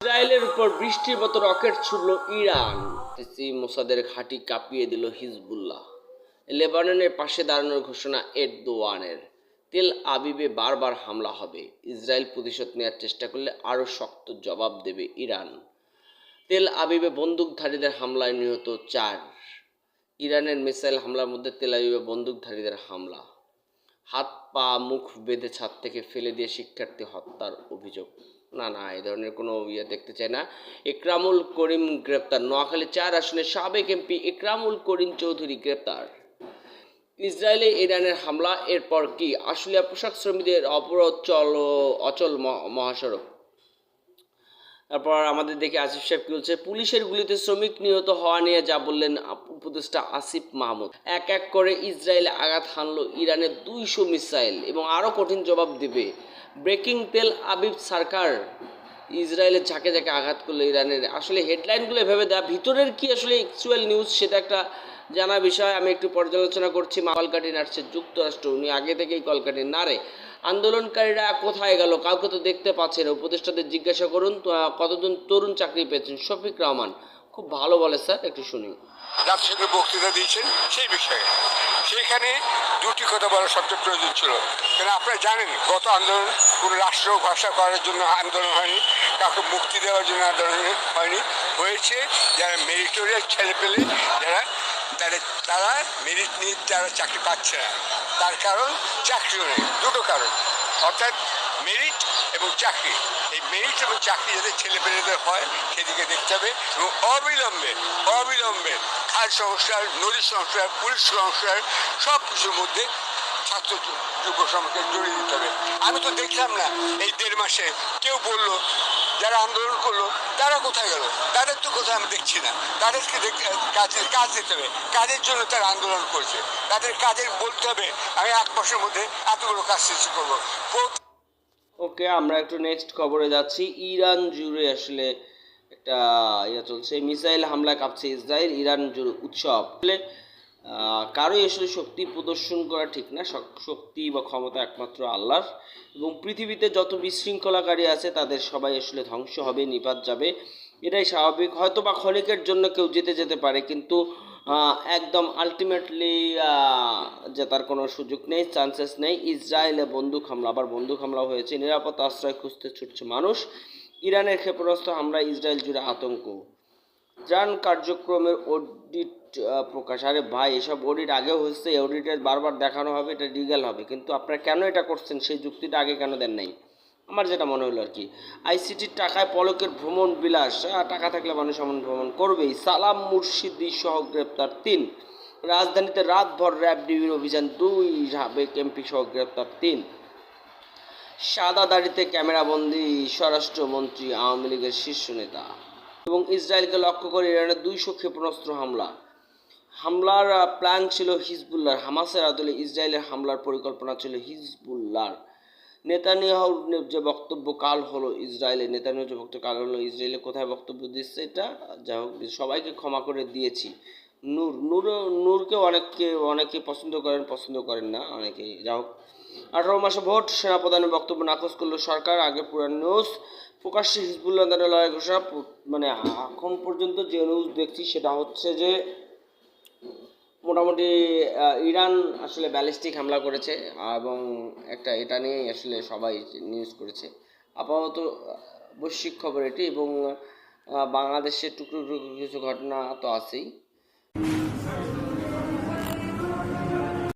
ইসরায়েলের উপর বৃষ্টির মতো রকেট ছুড়ল ইরান। মোসাদের ঘাঁটি কাঁপিয়ে দিল হিজবুল্লাহ। লেবাননের পাশে দাঁড়ানোর ঘোষণা এরদোয়ানের। তেল আবিবে বারবার হামলা হবে। ইসরায়েল প্রতিশোধ নেওয়ার চেষ্টা করলে আরও শক্ত জবাব দেবে ইরান। তেল আবিবে বন্দুকধারীদের হামলায় নিহত চার। ইরানের মিসাইল হামলার মধ্যে তেল আবিবে বন্দুকধারীদের হামলা। হাত, পা, মুখ, বেঁধে ছাদ থেকে ফেলে দিয়ে শিক্ষার্থী হত্যার অভিযোগ। না না এই ধরনের কোনো ইয়ে দেখতে চাই না। ইকরামুল করিম গ্রেপ্তার, নোয়াখালী চার আসনের সাবেক এমপি ইকরামুল করিম চৌধুরী গ্রেপ্তার। ইসরায়েলে ইরানের হামলা, এরপর কি? আশুলিয়া পোশাক শ্রমিকদের অবরোধ চল, অচল মহাসড়ক। তারপর আমাদের দেখে আসিফ সাহেব কি বলছে? পুলিশের গুলিতে শ্রমিক নিহত হওয়া নিয়ে যা বললেন উপদেষ্টা আসিফ মাহমুদ। এক এক করে ইসরায়েলে আঘাত হানলো ইরানের দুইশো মিসাইল এবং আরও কঠিন জবাব দেবে ব্রেকিং তেল আবিব সরকার ইসরায়েলের ঝাঁকে ঝাঁকে আঘাত করল ইরানের। আসলে হেডলাইনগুলো এভাবে দেওয়া ভিতরের কি আসলে অ্যাকচুয়াল নিউজ সেটা একটা জানা বিষয়। আমি একটু পর্যালোচনা করছি মা কলকাটি নার্সের যুক্তরাষ্ট্র। উনি আগে থেকেই কলকাটি নারে আন্দোলনকারীরা কোথায় গেল কাউকে তো দেখতে পাচ্ছেন। উপদেষ্টাদের জিজ্ঞাসা করুন কতজন তরুণ চাকরি পেয়েছেন? শফিক রহমান খুব ভালো বলে, স্যার, একটু শুনি। জাতিসংঘে বক্তৃতা দিয়েছেন সেই বিষয়ে। সেখানে দুটি কথা বলা সবচেয়ে প্রয়োজন ছিল। কেন আপনারা জানেন, গত আন্দোলন কোনো রাষ্ট্র ভাষা করার জন্য আন্দোলন হয়নি, কাউকে মুক্তি দেওয়ার জন্য আন্দোলন হয়নি। হয়েছে যারা মেরিটোরিয়াল ছেলে পেলে, যারা তারা তারা মেরিট নিয়ে তারা চাকরি পাচ্ছে না। তার কারণ চাকরিও নেই, দুটো কারণ। অর্থাৎ মেরিট এবং চাকরি। মেরিট এবং চাকরি যাতে ছেলে পেলেদের হয়, সেদিকে দেখতে হবে। এবং অবিলম্বে অবিলম্বে খাল সংস্কার, নদী সংস্কার, পুলিশ সংস্কার, সব কিছুর মধ্যে ছাত্র যুব সমাজকে জড়িয়ে দিতে হবে। আমি তো দেখলাম না, এই দেড় মাসে কেউ বলল, যারা আন্দোলন করল, তারা কোথায় গেল? তাদের তো কোথাও আমি দেখছি না। তাদেরকে কাজে, কাজ দিতে হবে। কাজের জন্য তারা আন্দোলন করছে। তাদের কাজের বলতে হবে, আমি এক মাসের মধ্যে এতগুলো কাজ শেষ করব। ওকে আমরা একটু নেক্সট খবরে যাচ্ছি। ইরান জুড়ে আসলে একটা ইয়ে চলছে। মিসাইল হামলা কাঁপছে ইসরায়েল, ইরান জুড়ে উৎসব। কারোই আসলে শক্তি প্রদর্শন করা ঠিক না। শক্তি বা ক্ষমতা একমাত্র আল্লাহর। এবং পৃথিবীতে যত বিশৃঙ্খলাকারী আছে, তাদের সবাই আসলে ধ্বংস হবে, নিপাত যাবে। এটাই স্বাভাবিক। হয়তো বা ক্ষণিকের জন্য কেউ জিতে যেতে পারে, কিন্তু একদম আলটিমেটলি জেতার কোনো সুযোগ নেই চান্সেস নেই। ইসরায়েলে বন্দুক হামলা, আবার বন্দুক হামলা হয়েছে। নিরাপদ আশ্রয় খুঁজতে ছুটছে মানুষ। ইরানের ক্ষেপণাস্ত্র হামলা ইসরায়েল জুড়ে আতঙ্ক। ত্রাণ কার্যক্রমের অডিট প্রকাশ। আরে ভাই, এসব অডিট আগেও হচ্ছে এই অডিটের বারবার দেখানো হবে, এটা লিগ্যাল হবে। কিন্তু আপনারা কেন এটা করছেন? সেই যুক্তিটা আগে কেন দেন নাই? আমার যেটা মনে হলো আর কি আইসিটির টাকায় পলকের ভ্রমণ বিলাস টাকা থাকলে মানুষ এমন ভ্রমণ করবেই। সালাম মুর্শিদি সহ গ্রেপ্তার তিন। রাজধানীতে রাতভর র্যাব ডিবির অভিযান, দুই সাবেক এমপি সহ গ্রেপ্তার তিন। সাদা দাড়িতে ক্যামেরাবন্দি স্বরাষ্ট্রমন্ত্রী, আওয়ামী লীগের শীর্ষ নেতা। এবং ইসরায়েলকে লক্ষ্য করে ইরানের দুইশো ক্ষেপণাস্ত্র হামলা। হামলার প্ল্যান ছিল হিজবুল্লাহর, হামাসের আদলে ইসরায়েলের হামলার পরিকল্পনা ছিল হিজবুল্লাহর। নেতানিয়াহুর যে বক্তব্য কাল হলো ইসরায়েলের, নেতানিয়াহু যে বক্তব্য কাল হলো ইসরায়েলে কোথায় বক্তব্য দিচ্ছে এটা? যাই হোক, সবাইকে ক্ষমা করে দিয়েছি। নূর নূর, নূরকে অনেককে, অনেকে পছন্দ করেন পছন্দ করেন না, অনেকেই। যা হোক, আঠারো মাসে ভোট, সেনাপ্রধানের বক্তব্য নাকচ করল সরকার, আগে পুরান নিউজ। প্রকাশ্যে হিজবুল্লাহ ঘোষণা মানে এখন পর্যন্ত যে নিউজ দেখছি সেটা হচ্ছে যে মোটামুটি ইরান আসলে ব্যালিস্টিক হামলা করেছে এবং একটা এটা নিয়েই আসলে সবাই নিউজ করেছে। আপাতত বৈশ্বিক খবর এটি এবং বাংলাদেশের টুকরো টুকরো কিছু ঘটনা তো আছেই।